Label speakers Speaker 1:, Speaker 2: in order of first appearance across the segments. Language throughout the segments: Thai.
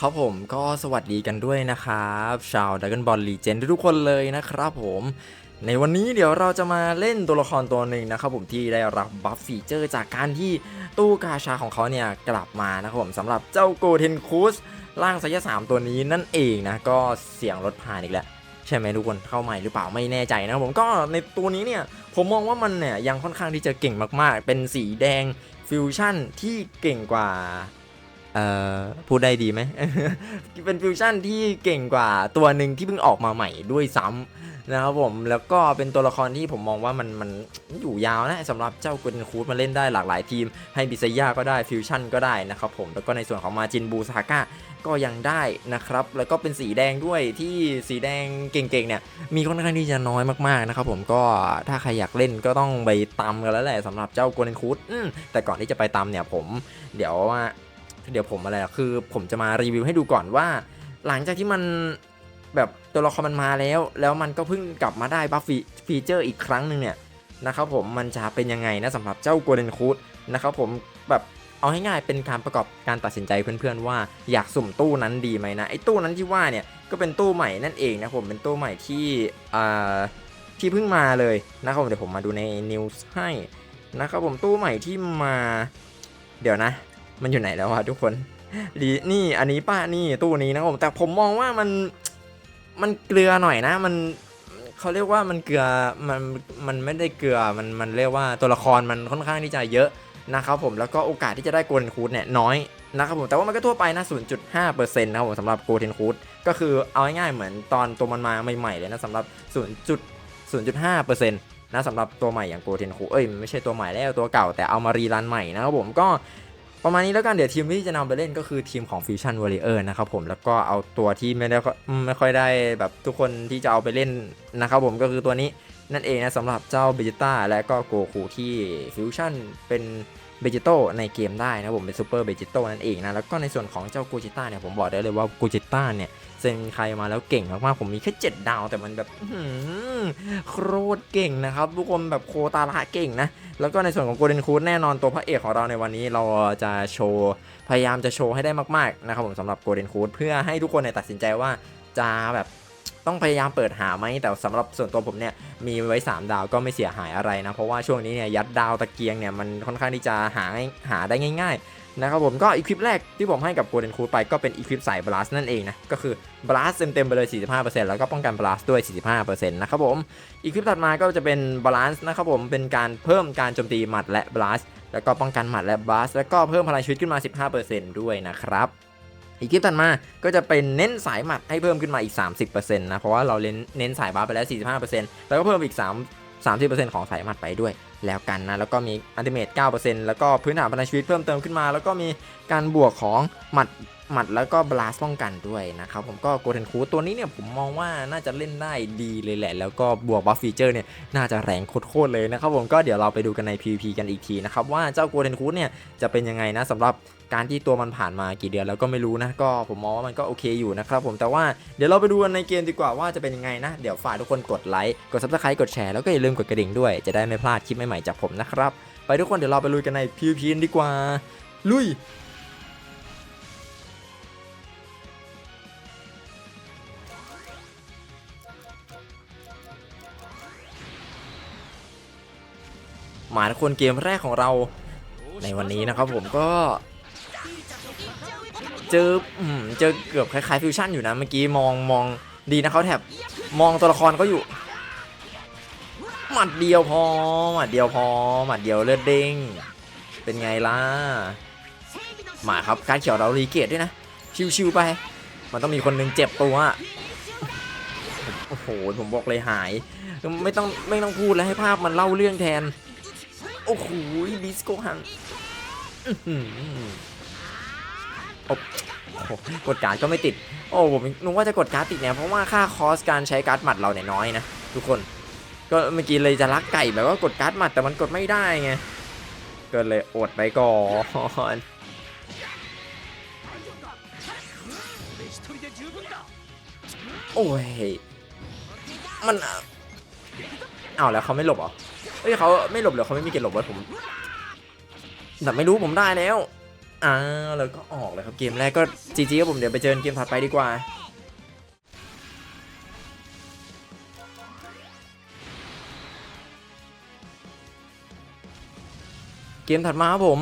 Speaker 1: ครับผมก็สวัสดีกันด้วยนะครับ ชาวดัก o n บอลลีเจนทุกคนเลยนะครับผมในวันนี้เดี๋ยวเราจะมาเล่นตัวละครตัวหนึ่งนะครับผมที่ได้รับบัฟฟีเจอร์จากการที่ตู้กาชาของเขาเนี่ยกลับมานะครับผมสำหรับเจ้าโกเทนคูสร่างไซยสามตัวนี้นั่นเองนะก็เสียงรถผ่านอีกแล้วใช่ไหมทุกคนเข้าใหม่หรือเปล่าไม่แน่ใจนะครับผมก็ในตัวนี้เนี่ยผมมองว่ามันเนี่ยยังค่อนข้างที่จะเก่งมากๆ เป็นสีแดงฟิวชั่นที่เก่งกว่า เอ่อพูดได้ดีไหม เป็นฟิวชั่นที่เก่งกว่าตัวหนึ่งที่เพิ่งออกมาใหม่ด้วยซ้ำนะครับผมแล้วก็เป็นตัวละครที่ผมมองว่ามันมันอยู่ยาวนะสำหรับเจ้ากุนคูดมาเล่นได้หลากหลายทีม ให้บิซย่าก็ได้ฟิวชั่นก็ได้นะครับผมแล้วก็ในส่วนของมาจินบูซาก้าก็ยังได้นะครับ แล้วก็เป็นสีแดงด้วยที่สีแดงเก่งๆเนี่ยมีค่อนข้างที่จะน้อยมากๆนะครับผมก็ถ้าใครอยากเล่นก็ต้องไปตามกันแล้วแหละสำหรับเจ้าโกลเด้นคูดแต่ก่อนที่จะไปตามเนี่ยผม เดี๋ยวว่า เดี๋ยวผมอะไรอะคือผมจะมารีวิวให้ดูก่อนว่า หลังจากที่มันแบบตัวละครมันมาแล้ว แล้วมันก็เพิ่งกลับมาได้บัฟฟีเจอร์อีกครั้งหนึ่งเนี่ยนะครับผมมันจะเป็นยังไงนะสำหรับเจ้าโกลเด้นคูดนะครับผมแบบเอาให้ง่ายเป็นการประกอบการตัดสินใจเพื่อนๆว่าอยากสุ่มตู้นั้นดีไหมนะไอ้ตู้นั้นที่ว่าเนี่ยก็เป็นตู้ใหม่นั่นเองนะผมเป็นตู้ใหม่ที่ที่เพิ่งมาเลยนะครับผมเดี๋ยวผมมาดูในนิวส์ให้นะครับผมตู้ใหม่ที่มาเดี๋ยวนะ มันอยู่ไหนแล้ววะทุกคนดีนี่อันนี้ป้านี่ตู้นี้นะครับผมแต่ผมมองว่ามันมันเกลือหน่อยนะ มันเขาเรียกว่ามันเกลือมันมันไม่ได้เกลือมันมันเรียกว่าตัวละครมันค่อนข้างที่จะเยอะนะครับผมแล้วก็โอกาสที่จะได้โกลเด้นคูดเนี่ยน้อยนะครับผมแต่ว่ามันก็ทั่วไปนะ 0.5%นะครับผมสำหรับโกลเด้นคูดก็คือเอาง่ายๆเหมือนตอนตัวมันมาใหม่ๆเลยนะสำหรับ 0.0.5%นะสำหรับตัวใหม่อย่างโกลเดนคูดเอ้ยไม่ใช่ตัวใหม่แล้วตัวเก่าแต่เอามารีรันใหม่นะครับผมก็ ประมาณนี้แล้วกันเดี๋ยวทีมที่จะนำไปเล่นก็คือทีมของ Fusion Warrior นะครับผมแล้วก็เอาตัวที่ไม่ได้ไม่ค่อยได้แบบทุกคนที่จะเอาไปเล่นนะครับผมก็คือตัวนี้นั่นเองนะสำหรับเจ้าเบจิต้าและก็โกคูที่ Fusion เป็น เบจิโตในเกมได้นะผมเป็นซูเปอร์เบจิโตนั่นเองนะแล้วก็ในส่วนของเจ้ากูจิต้าเนี่ยผมบอกได้เลยว่ากูจิต้าเนี่ยเซ็นใครมาแล้วเก่งมากๆผมมีแค่7ดาว แต่มันแบบโคตรเก่งนะครับทุกคนแบบโคตาระเก่งนะแล้วก็ในส่วนของโกลเด้นคูดแน่นอนตัวพระเอกของเราในวันนี้เราจะโชว์พยายามจะโชว์ให้ได้มากๆนะครับผมสำหรับโกลเด้นคูดเพื่อให้ทุกคนเนี่ยตัดสินใจว่าจะแบบ ต้องพยายามเปิดหาไหมแต่สำหรับส่วนตัวผมเนี่ยมีไว้ 3 ดาวก็ไม่เสียหายอะไรนะ เพราะว่าช่วงนี้เนี่ยยัดดาวตะเกียงเนี่ยมันค่อนข้างที่จะหาหาได้ง่าย ๆ นะครับผมก็อีควิปแรกที่ผมให้กับโกลเด้นคูดไปก็เป็นอีควิปสายบลัสนั่นเองนะก็คือบลัสเต็มๆไปเลย 45%แล้วก็ป้องกันบลัสด้วย 45%นะครับผมอีคลิปถัดมาก็จะเป็นบาลานซ์นะครับผมเป็นการเพิ่มการโจมตีหมัดและบลัสแล้วก็ป้องกันหมัดและบลัสแล้วก็เพิ่มพลังชีวิตขึ้นมา 15%ด้วยนะครับ อีกคลิปถัดมาก็จะเป็นเน้นสายหมัดให้เพิ่มขึ้นมาอีก 30%นะ เพราะว่าเราเน้นเน้นสายบาสไปแล้ว 45%แล้วก็เพิ่มอีก 3 30%ของสายหมัดไปด้วยแล้วกันนะ แล้วก็มีอันติเมต9%แล้วก็พื้นฐานพลังชีวิตเพิ่มเติมขึ้นมา แล้วก็มีการบวกของหมัด หมัดแล้วก็บลาสป้องกันด้วยนะครับผมก็โกเด้นคูตัวนี้เนี่ยผมมองว่าน่าจะเล่นได้ดีเลยแหละ แล้วก็บวกบัฟฟีเจอร์เนี่ยน่าจะแรงโคตรเลยนะครับผมก็เดี๋ยวเราไปดูกันใน PVP กันอีกทีนะครับว่าเจ้าโกเด้นคูเนี่ยจะเป็นยังไงนะสำหรับการที่ตัวมันผ่านมากี่เดือนแล้วก็ไม่รู้นะ ก็ผมมองว่ามันก็โอเคอยู่นะครับผมแต่ว่าเดี๋ยวเราไปดูกันในเกมดีกว่าว่าจะเป็นยังไงนะ เดี๋ยวฝากทุกคนกดไลค์กด subscribe กดแชร์แล้วก็อย่าลืมกดกระดิ่งด้วยจะได้ไม่พลาดคลิปใหม่ๆจากผมนะครับไปทุกคนเดี๋ยวเราไปลุยกันใน PVP นดีกว่า ลุย มาทุกคนเกมแรกของเราในวันนี้นะครับผมก็ เจออืมเจอเกือบคล้ายๆฟิวชั่นอยู่นะเมื่อกี้มองมองดีนะเขาแถบมองตัวละครเขาอยู่หมัดเดียวพอหมัดเดียวพอหมัดเดียวเลือดเด้งเป็นไงล่ะมาครับการเขียวเรารีเกตด้วยนะชิวๆไป มันต้องมีคนหนึงเจ็บตัวโอ้โหผมบอกเลยหาย ไม่ต้องไม่ต้องพูดแล้วให้ภาพมันเล่าเรื่องแทน โอ้โหดิสโกฮังอื้อหือโอ้โหกดการ์ดก็ไม่ติด โอ้ผมนึกว่าจะกดการ์ดติดเนี่ยเพราะว่าค่าคอสการใช้การ์ดหมัดเราเนี่ยน้อยนะทุกคน ก็เมื่อกี้เลยจะลักไก่แบบว่ากดการ์ดหมัดแต่มันกดไม่ได้ไง ก็เลยอดไปก่อนโอ้ย มันอ้าวแล้วเขาไม่หลบเหรอเฮ้ยเขาไม่หลบเหรอเขาไม่มีเกณฑ์หลบวะผมแต่ไม่รู้ผมได้แล้วอ่าแล้วก็ออกเลยครับเกมแรกก็จีจีครับผมเดี๋ยวไปเจอเกมถัดไปดีกว่าเกมถัดมาครับผม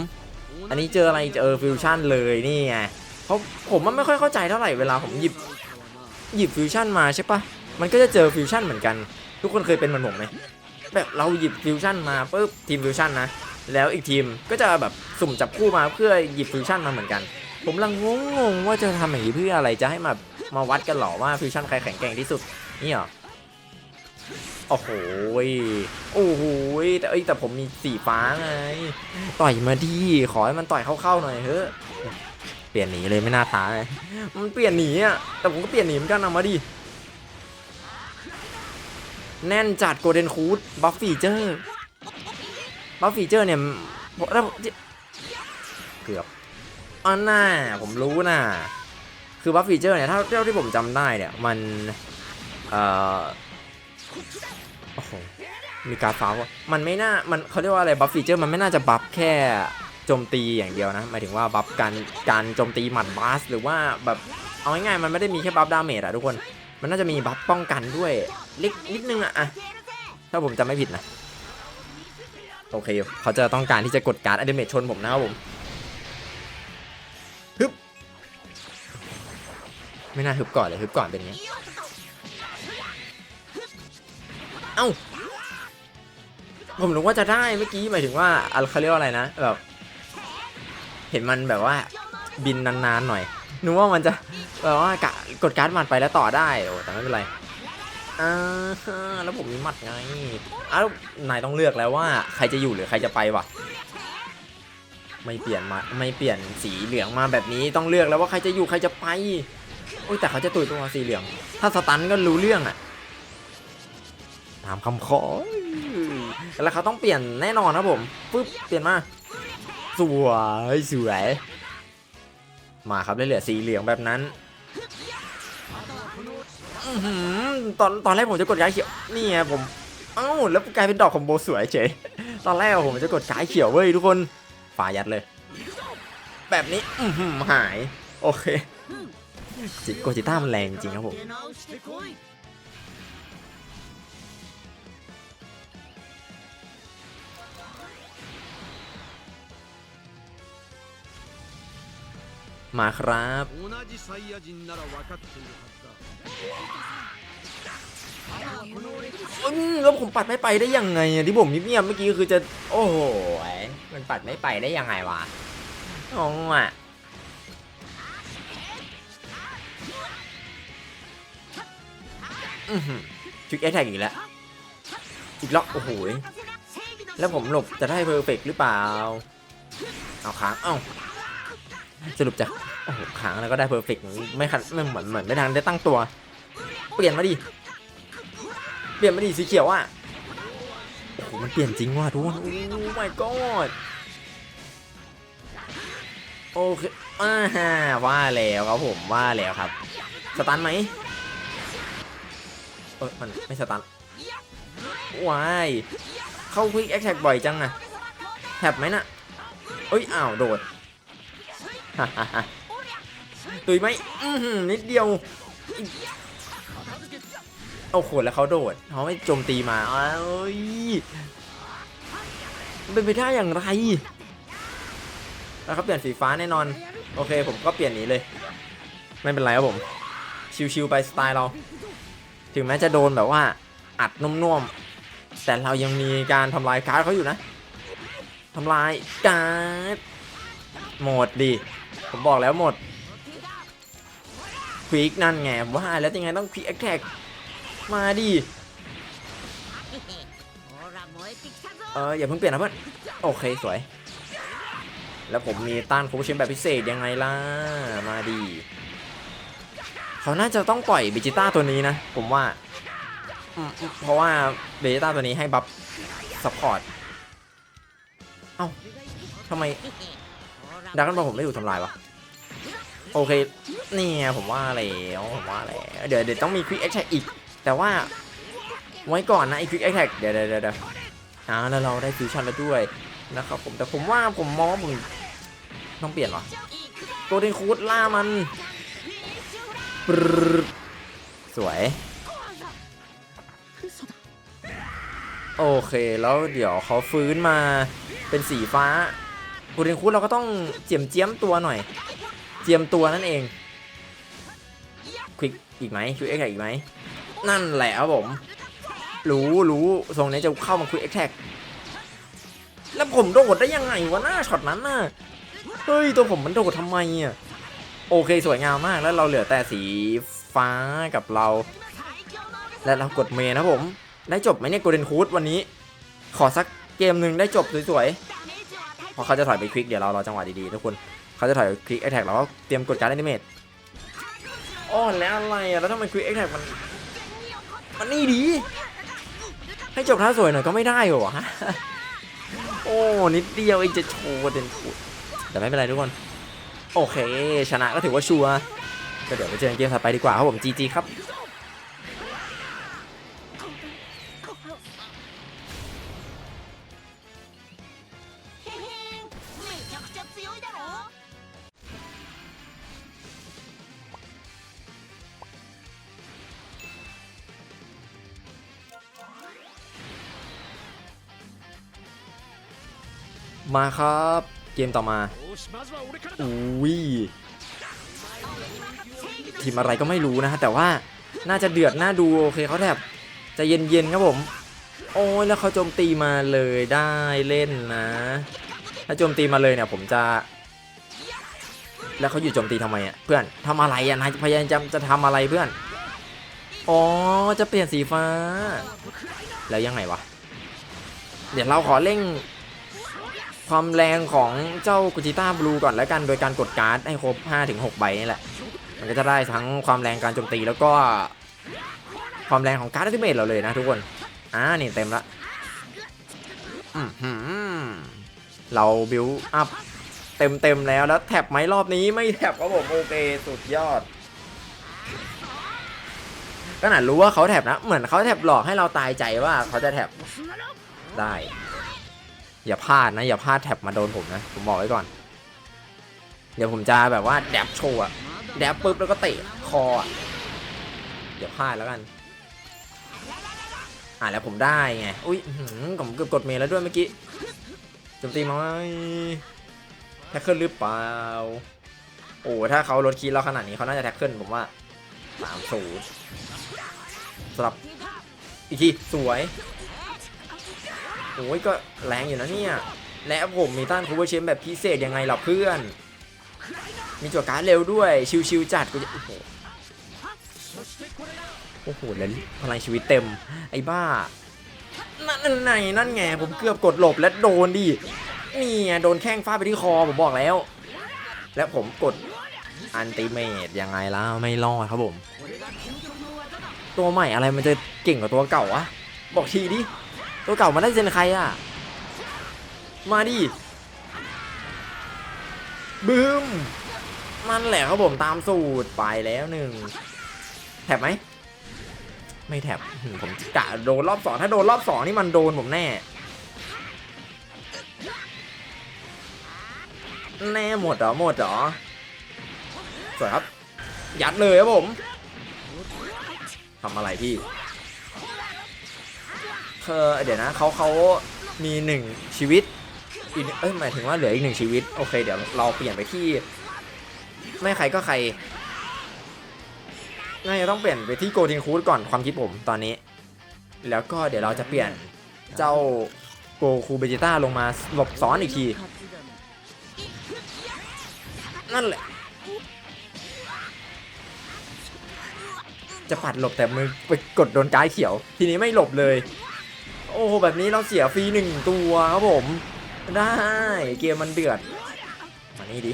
Speaker 1: อันนี้เจออะไรเจอฟิวชั่นเลยนี่ไงเพราะผมมันไม่ค่อยเข้าใจเท่าไหร่เวลาผมหยิบหยิบฟิวชั่นมาใช่ปะมันก็จะเจอฟิวชั่นเหมือนกัน ทุกคนเคยเป็นเหมือนผมไหม แบบเราหยิบฟิวชั่นมาปุ๊บทีมฟิวชั่นนะแล้วอีกทีมก็จะแบบสุ่มจับคู่มาเพื่อหยิบฟิวชั่นมาเหมือนกัน ผมลังงงว่าจะทำอย่างนี้เพื่ออะไรจะให้มามาวัดกันหรอว่าฟิวชั่นใครแข็งแกร่งที่สุดนี่เหรอโอ้โหโอ้โหแต่เอ้ยแต่ผมมีสีฟ้าไง ต่อยมาดีขอให้มันต่อยเข้าๆหน่อยเฮ้ยเปลี่ยนหนีเลยไม่น่าท้าเลยมันเปลี่ยนหนีอะแต่ผมก็เปลี่ยนหนีเหมือนกันนะมาดิ แน่นจัดโกลเด้นคูดบัฟฟีเจอร์บัฟฟีเจอร์เนี่ยผมถ้าเกือบอันน่าผมรู้น่ะคือบัฟฟีเจอร์เนี่ยถ้าเท่าที่ผมจำได้เนี่ย มันเอ่อโอ้โหมีการฟ้าวมันไม่น่ามันเขาเรียกว่าอะไรบัฟฟีเจอร์มันไม่น่าจะบัฟแค่โจมตีอย่างเดียวนะหมายถึงว่าบัฟการการโจมตีหมัดบาสหรือว่าแบบเอาง่ายๆมันไม่ได้มีแค่บัฟดาเมจอะทุกคน มันน่าจะมีบัฟป้องกันด้วยเล็กนิดนึงอะอะถ้าผมจำไม่ผิดนะ โอเค เขาจะต้องการที่จะกดการ์ดอนเดเมจชนผมนะครับผมฮึบไม่น่าฮึบก่อนเลยฮึบก่อนเป็นอย่างงี้เอ้าผมนึกว่าจะได้เมื่อกี้หมายถึงว่าอะเขาเรียกว่าอะไรนะแบบเห็นมันแบบว่าบินนานๆหน่อยนึกว่ามันจะ แบบว่ากะกดการ์ดหมัดไปแล้วต่อได้โอ้แต่ไม่เป็นไรอ่าแล้วผมมีหมัดไงอ้าวนายต้องเลือกแล้วว่าใครจะอยู่หรือใครจะไปวะไม่เปลี่ยนมาไม่เปลี่ยนสีเหลืองมาแบบนี้ต้องเลือกแล้วว่าใครจะอยู่ใครจะไปโอ้ยแต่เขาจะตุยตัวสีเหลือง ถ้าสตันก็รู้เรื่องอะตามคำขอแล้วเขาต้องเปลี่ยนแน่นอนครับผมปึ๊บเปลี่ยนมาสวยสวยมาครับได้เหลือสีเหลืองแบบนั้น อื้อหือตอนตอนแรกผมจะกดย้ายเขียวนี่ไงผมเอ้าแล้วกลายเป็นดอกคอมโบสวยเฉยตอนแรกผมจะกดย้ายเขียวเว้ยทุกคนฝ่ายัดเลย แบบนี้อื้อหือหาย โอเคจิโกจิต้ามันแรงจริงครับผม มาครับแล้วผมปัดไม่ไปได้ยังไงที่ผมเงียบเมื่อกี้คือจะ โอ้โหมันปัดไม่ไปได้ยังไงวะโอ้อะชุดแอทแทกอีกแล้ว อีกล็อกโอ้โหแล้วผมหลบจะได้เพอร์เฟกหรือเปล่า เอาค้าง เอ้า สรุปจะโอ้โหค้างแล้วก็ได้เพอร์เฟกต์ไม่คันไม่เหมือนเหมือนไม่ทันได้ตั้งตัว เปลี่ยนมาดิ เปลี่ยนมาดิสีเขียวอะโอ้โหมันเปลี่ยนจริงว่ะทุกคนโอ้ my god โอเคอ่าฮะว่าแล้วครับผมว่าแล้วครับ สตันไหมเออมันไม่สตันว้ายเข้าควิกแอคแท็กบ่อยจังอะแท็บไหมน่ะเอ้ยอ้าวโดด ตุยไหมนิดเดียวโอ้โหแล้วเขาโดดเขาไม่โจมตีมาเอ้ยมันเป็นไปได้อย่างไรแล้วเขาเปลี่ยนสีฟ้าแน่นอน โอเค ผมก็เปลี่ยนนี้เลย ไม่เป็นไรครับผม ชิวๆไปสไตล์เรา ถึงแม้จะโดนแบบว่า อัดนุ่มๆ แต่เรายังมีการทำลายการ์ดเขาอยู่นะทำลายการ์ดหมดดิ ผมบอกแล้วหมดฟิกนั่นไงว่าแล้วยังไงต้องพีแอคแท็กมาดิเอออย่าเพิ่งเปลี่ยนนะเพื่อนโอเคสวย แล้วผมมีต้านโคเชนแบบพิเศษยังไงล่ะมาดีเขาน่าจะต้องปล่อยเบจิต้าตัวนี้นะ ผมว่า เพราะว่าเบจิต้าตัวนี้ให้บัฟซัพพอร์ตเอ้าทำไม ดักกันบอลผมไม่ถูกทำลายวะโอเคนี่ไงผมว่าแล้วผมว่าแล้วเดี๋ยวเดี๋ยวต้องมีควิกแอคแท็กอีก แต่ว่า ไว้ก่อนนะไอควิกแอคแท็กเดี๋ยวเดี๋ยวเดี๋ยวเดี๋ยวอ่าแล้วเราได้ฟิวชั่นแล้วด้วยนะครับผมแต่ผมว่าผมมองว่าผมต้องเปลี่ยนวะโกลเด้นคูดล่ามันปรสวย โอเคแล้วเดี๋ยวเขาฟื้นมาเป็นสีฟ้า โกลเด้นคูดเราก็ต้องเจียมเจียมตัวหน่อย เจียมตัวนั่นเองควิกอีกไหมควิกเอ็กอีกไหมนั่นแหละครับผมรู้รู้ทรงนี้จะเข้ามาควิกเอ็กแท็กแล้วผมโดดได้ยังไงวะหน้าช็อตนั้นน่ะเฮ้ยตัวผมมันโดดทำไมอะโอเคสวยงามมากแล้วเราเหลือแต่สีฟ้ากับเรา และเรากดเมนะครับผม ได้จบไหมเนี่ยโกลเด้นคูดวันนี้ ขอสักเกมหนึ่งได้จบสวยๆ เพราะเขาจะถอยไปควิกเดี๋ยวเรารอจังหวะดีๆทุกคนเขาจะถอยควิกแอทแทกเราก็เตรียมกดการ์ดแอนิเมตอ้อแล้วอะไรอะแล้วทำไมควิกแอทแทกมันมันนี่ดี ให้จบท่าสวยหน่อยก็ไม่ได้เหรอวะโอ้นิดเดียวเองจะโชว์เด้นคูดแต่ไม่เป็นไรทุกคนโอเค ชนะก็ถือว่าชัวร์ก็เดี๋ยวไปเจอกันเกมถัดไปดีกว่าครับผม GG ครับ มาครับ เกมต่อมาอุ้ยทีมอะไรก็ไม่รู้นะฮะแต่ว่าน่าจะเดือดน่าดูโอเคเขาแถบจะเย็นๆครับผม โอ้ยแล้วเขาโจมตีมาเลยได้เล่นนะ ถ้าโจมตีมาเลยเนี่ยผมจะ แล้วเขาอยู่โจมตีทำไมอะเพื่อนทำอะไรอะนายพยายามจะจะทำอะไรเพื่อนอ๋อจะเปลี่ยนสีฟ้า แล้วยังไงวะ เดี๋ยวเราขอเร่ง ความแรงของเจ้ากุจิต้าบลูก่อนแล้วกันโดยการกดการ์ดให้ครบ 5-6 ใบนี่แหละ มันก็จะได้ทั้งความแรงการโจมตีแล้วก็ ความแรงของการ์ดอัลติเมทเราเลยนะทุกคน อ่านี่เต็มละอื้อหือเราบิวอัพเต็มเต็มๆแล้วแล้วแท็บไหมรอบนี้ไม่แท็บครับผมโอเคสุดยอดขนาดรู้ว่าเขาแท็บนะ เหมือนเขาแท็บหลอกให้เราตายใจว่าเขาจะแท็บได้ อย่าพลาดนะ อย่าพลาดแท็บมาโดนผมนะ ผมบอกไว้ก่อน เดี๋ยวผมจะแบบว่าแดบโชว์อะแดบปุ๊บแล้วก็เตะคออะอย่าพลาดแล้วกัน อ่าแล้วผมได้ไง อุ้ยผมเกือบกดเมย์แล้วด้วยเมื่อกี้โจมตีมาไหมแท็กเกิลหรือเปล่า โอ้ถ้าเขาลดคีย์เราขนาดนี้เขาน่าจะแท็กเกิลผมว่าสามศูนย์สำหรับอีกทีสวย โอ้ยก็แรงอยู่นะเนี่ย และผมมีต้านคูเวอร์เชมแบบพิเศษยังไงล่ะเพื่อน มีจั่วการ์ดเร็วด้วย ชิวๆจัดกูจะโอ้โหโอ้โหแล้วพลังชีวิตเต็ม ไอ้บ้า นั่นนั่นไงนั่นไงผมเกือบกดหลบและโดนดินี่ไงโดนแข้งฟาดไปที่คอผมบอกแล้ว และผมกดอันติเมตยังไงล่ะไม่รอดครับผม ตัวใหม่อะไรมันจะเก่งกว่าตัวเก่าวะ บอกทีดิ ตัวเก่ามันได้เซนใครอะ มาดิบึ้ม มันแหละครับผมตามสูตรไปแล้วหนึ่งแถบไหม ไม่แถบผมกะโดนรอบสองถ้าโดนรอบสองนี่มันโดนผมแน่ แน่หมดเหรอหมดเหรอสวยครับ ยัดเลยครับผมทำอะไรพี่ เออเดี๋ยวนะเขาเขามีหนึ่งชีวิตอีกเอ้ยหมายถึงว่าเหลืออีกหนึ่งชีวิตโอเคเดี๋ยวเราเปลี่ยนไปที่ ไม่ใครก็ใครน่าจะต้องเปลี่ยนไปที่โกดินคูดก่อนความคิดผมตอนนี้ แล้วก็เดี๋ยวเราจะเปลี่ยนเจ้าโกคูเบจิต้าลงมาหลบซ้อนอีกที นั่นแหละ จะปัดหลบแต่มือไปกดโดนกายเขียว ทีนี้ไม่หลบเลย โอ้โหแบบนี้เราเสียฟรีหนึ่งตัวครับผม ได้เกมมันเดือดมานี่ดิ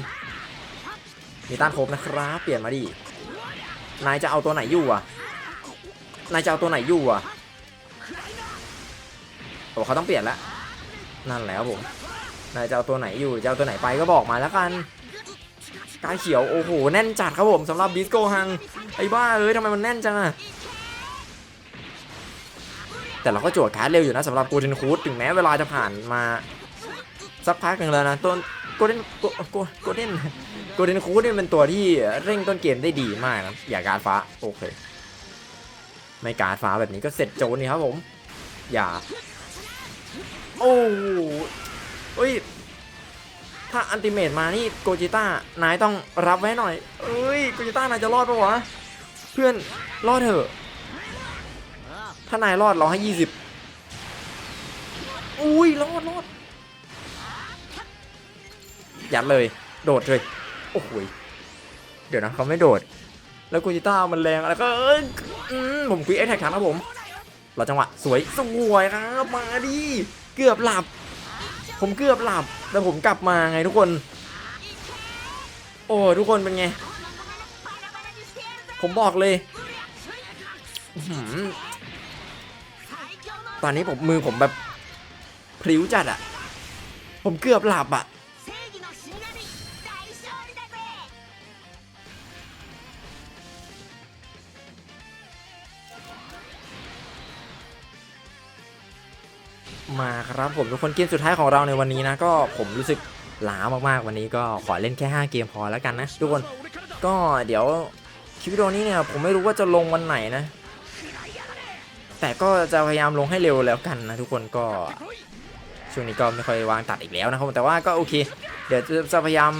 Speaker 1: มีต้านครบนะครับเปลี่ยนมาดินายจะเอาตัวไหนอยู่อะนายจะเอาตัวไหนอยู่อะโอ้เขาต้องเปลี่ยนละนั่นแหละครับผมนายจะเอาตัวไหนอยู่จะเอาตัวไหนไปก็บอกมาแล้วกันกายเขียวโอ้โหแน่นจัดครับผมสำหรับบิสโกฮังไอ้บ้าเอ้ยทำไมมันแน่นจังอะ แต่เราก็โจทย์การ์ดเร็วอยู่นะสำหรับโกูเทนคูดถึงแม้เวลาจะผ่านมาสักพักหนึ่งแล้วนะต้นโกลเด้นโกโกโกลเด้นโกลเด้นคูดเนี่ยเป็นตัวที่เร่งต้นเกมได้ดีมากนะอย่าการฟ้าโอเคไม่การฟ้าแบบนี้ก็เสร็จโจนนี่ครับผม อย่า โอ้เอ้ย ถ้าอันติเมตมานี่โกจิต้านายต้องรับไว้หน่อย เอ้ยโกจิต้านายจะรอดปะวะ เพื่อนรอดเถอะ ถ้านายรอดเราให้ยี่สิบอุ้ยรอดรอดยัดเลย โดดเลย โอ้โหยเดี๋ยวนะเขาไม่โดด แล้วโกจิต้ามันแรงอะไรก็ผมคุยแอคแท็กทันครับผมเราจังหวะสวยสวยครับมาดิเกือบหลับ ผมเกือบหลับ แต่ผมกลับมาไงทุกคน โอ้ทุกคนเป็นไง ผมบอกเลย ตอนนี้ผมมือผมแบบพลิ้วจัดอะผมเกือบหลับอะมาครับผมทุกคนเกมสุดท้ายของเราในวันนี้นะก็ผมรู้สึกล้ามากๆวันนี้ก็ขอเล่นแค่ 5 เกมพอแล้วกันนะ ทุกคนก็เดี๋ยวคลิปวิดีโอนี้เนี่ยผมไม่รู้ว่าจะลงวันไหนนะ แต่ก็จะพยายามลงให้เร็วแล้วกันนะทุกคนก็ช่วงนี้ก็ไม่ค่อยวางตัดอีกแล้วนะครับแต่ว่าก็โอเค เดี๋ยวจะพยายาม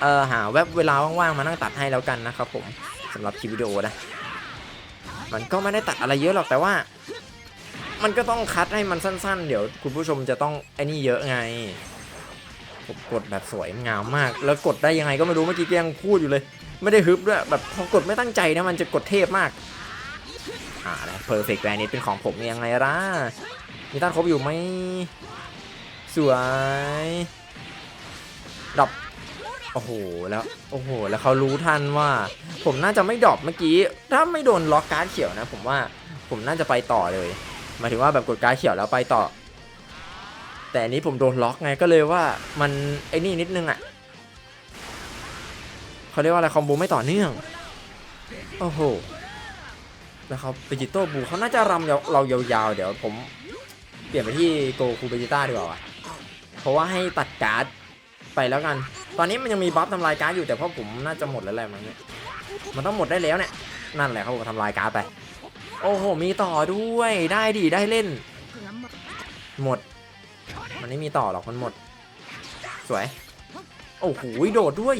Speaker 1: เอ่อหาแวบเวลาว่างๆมานั่งตัดให้แล้วกันนะครับผมสำหรับคลิปวิดีโอนะมันก็ไม่ได้ตัดอะไรเยอะหรอกแต่ว่า มันก็ต้องคัดให้มันสั้น ๆ เดี๋ยวคุณผู้ชมจะต้องไอ้นี่เยอะไงผมกดแบบสวยงามมาก แล้วกดได้ยังไงก็ไม่รู้เมื่อกี้ยังพูดอยู่เลย ไม่ได้ฮึบด้วยแบบพอกดไม่ตั้งใจนะมันจะกดเทพมาก อ่านะเพอร์เฟกต์แวร์นี้เป็นของผมยังไงล่ะมีต้านครบอยู่ไหมสวยดรอปโอ้โหแล้วโอ้โหแล้วเขารู้ทันว่า ผมน่าจะไม่ดรอปเมื่อกี้ ถ้าไม่โดนล็อกการ์ดเขียวนะ ผมว่าผมน่าจะไปต่อเลยหมายถึงว่าแบบกดการ์ดเขียวแล้วไปต่อ แต่อันนี้ผมโดนล็อกไงก็เลยว่ามันไอ้นี่นิดนึงอะเขาเรียกว่าอะไรคอมโบไม่ต่อเนื่อง โอ้โห แล้วเขาเบจิโต้บูเขาน่าจะรำเรายาวๆ เดี๋ยวผมเปลี่ยนไปที่โกคูเบจิต้าดีกว่าเพราะว่าให้ตัดการ์ดไปแล้วกัน ตอนนี้มันยังมีบัฟทำลายการ์ดอยู่แต่พราะผมน่าจะหมดแล้วแหละมันเนี่ยมันต้องหมดได้แล้วเนี่ย นั่นแหละเขาบอกทำลายการ์ดไป โอ้โห มีต่อด้วย ได้ดิ ได้เล่น หมด มันไม่มีต่อหรอก มันหมด สวย โอ้โห โดดด้วย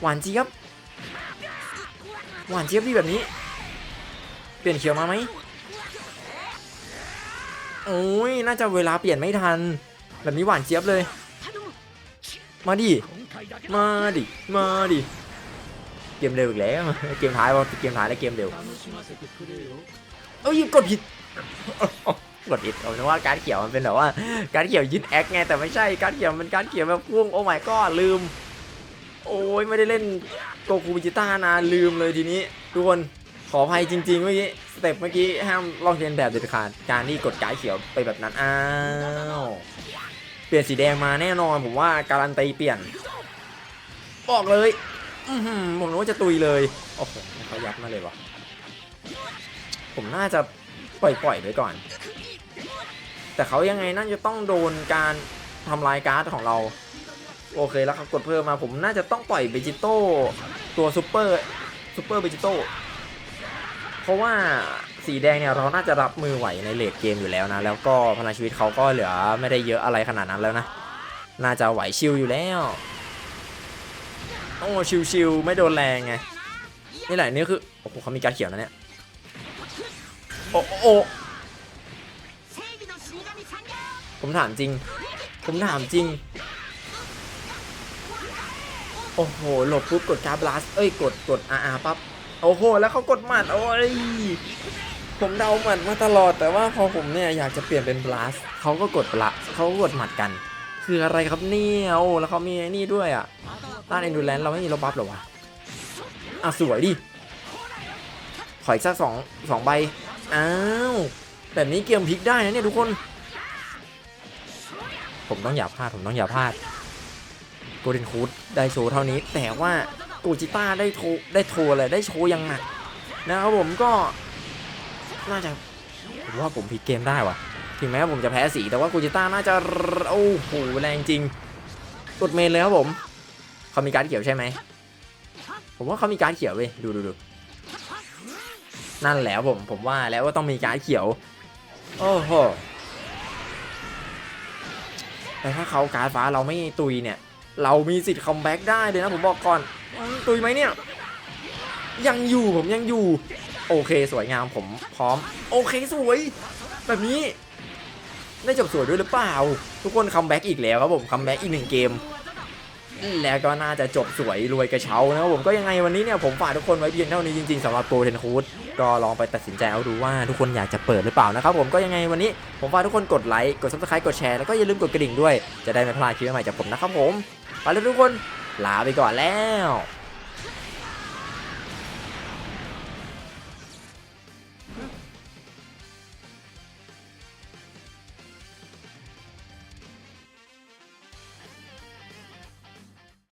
Speaker 1: หวานเจี๊ยบ หวานเจี๊ยบดีแบบนี้ เปลี่ยนเขียวมาไหมโอ้ยน่าจะเวลาเปลี่ยนไม่ทัน แบบนี้หวานเจี๊ยบเลย มาดิ มาดิ มาดิ เกมเร็วอีกแล้ว เกมท้ายว่าเกมท้ายและเกมเร็ว เอ้ยกดผิด กดผิดผมนึกว่าการเขียวมันเป็นแบบว่า การเขียวยึดแอคไงแต่ไม่ใช่การเขียวมันเป็นการเขียวแบบพ่วงโอ้ my god ลืม โอ้ยไม่ได้เล่นโกคูบิจิต้านานลืมเลยทีนี้ทุกคน ออภัยจริงๆเมื่อกี้สเต็ปเมื่อกี้ห้ามลอกเลียนแบบเด็ดขาดการที่กดการดเขียวไปแบบนั้นอ้าวเปลี่ยนสีแดงมาแน่นอนผมว่าการันตีเปลี่ยน บอกเลยผมนึกว่าจะตุยเลยโอ้โหเขายัดมาเลยวะผมน่าจะปล่อยปล่อยๆไว้ก่อน แต่เขายังไงน่าจะต้องโดนการทำลายการ์ดของเรา โอเคแล้วเขากดเพิ่มมาผมน่าจะต้องปล่อยเบจิโต้ตัวซูเปอร์ซูเปอร์เบจิโต้ เพราะว่าสีแดงเนี่ยเราน่าจะรับมือไหวในเลดเกมอยู่แล้วนะ แล้วก็พลังชีวิตเขาก็เหลือไม่ได้เยอะอะไรขนาดนั้นแล้วนะ น่าจะไหวชิลอยู่แล้วโอ้ชิลๆไม่โดนแรงไงนี่แหละนี่คือโอ้โหเขามีการเขียวนะเนี่ยโอ้โอ้ผมถามจริง ผมถามจริง โอ้โหหลบปุ๊บกดการบลัสเอ้ยกดกดอาร์ปั๊บ โอ้โห แล้วเขากดหมัดโอ้ยผมเดาหมัดมาตลอด แต่ว่าพอผมเนี่ยอยากจะเปลี่ยนเป็นบลัสเขาก็กดบลัสเขาก็กดหมัดกัน คืออะไรครับเนี่ยโอ้แล้วเขามีไอ้นี่ด้วยอะต้านเอนดูแลนเราไม่มีลบบัฟหรอวะอะสวยดิขออีกสักสองสองใบ อ้าว แบบนี้เกมพลิกได้นะเนี่ยทุกคน ผมต้องอย่าพลาด ผมต้องอย่าพลาด โกลเด้นคูดได้โชว์เท่านี้ แต่ว่า กูจิต้าได้โทได้โทรอะไรได้โชว์ยังหนักนะครับผมก็น่าจะผมว่าผมพลิกเกมได้ว่ะ ถึงแม้ว่าผมจะแพ้สีแต่ว่าโกจิต้าน่าจะโอ้โหแรงจริงกดเมนเลยครับผมเขามีการเขียวใช่ไหมผมว่าเขามีการเขียวเว้ยดูดูดูนั่นแหละครับผมผมว่าแล้วว่าต้องมีการเขียว โอ้โหแต่ถ้าเขาการฟ้าเราไม่ตุยเนี่ย เรามีสิทธิ์คัมแบ็กได้เลยนะผมบอกก่อน ตุยไหมเนี่ย ยังอยู่ผมยังอยู่ โอเคสวยงามผมพร้อม โอเคสวย แบบนี้ ได้จบสวยด้วยหรือเปล่า ทุกคนคัมแบ็กอีกแล้วครับผมคัมแบ็กอีกหนึ่งเกมแล้วก็น่าจะจบสวยรวยกระเช้านะครับผมก็ยังไงวันนี้เนี่ยผมฝากทุกคนไว้เพียงเท่านี้จริงๆสำหรับโปรเทนคูดก็ลองไปตัดสินใจเอาดูว่าทุกคนอยากจะเปิดหรือเปล่านะครับผมก็ยังไงวันนี้ผมฝากทุกคนกดไลค์กด subscribe กดแชร์แล้วก็อย่าลืมกดกระดิ่งด้วยจะได้ไม่พลาดคลิปใหม่ๆจากผมนะครับผมไปแล้วทุกคน ลาไปก่อนแล้ว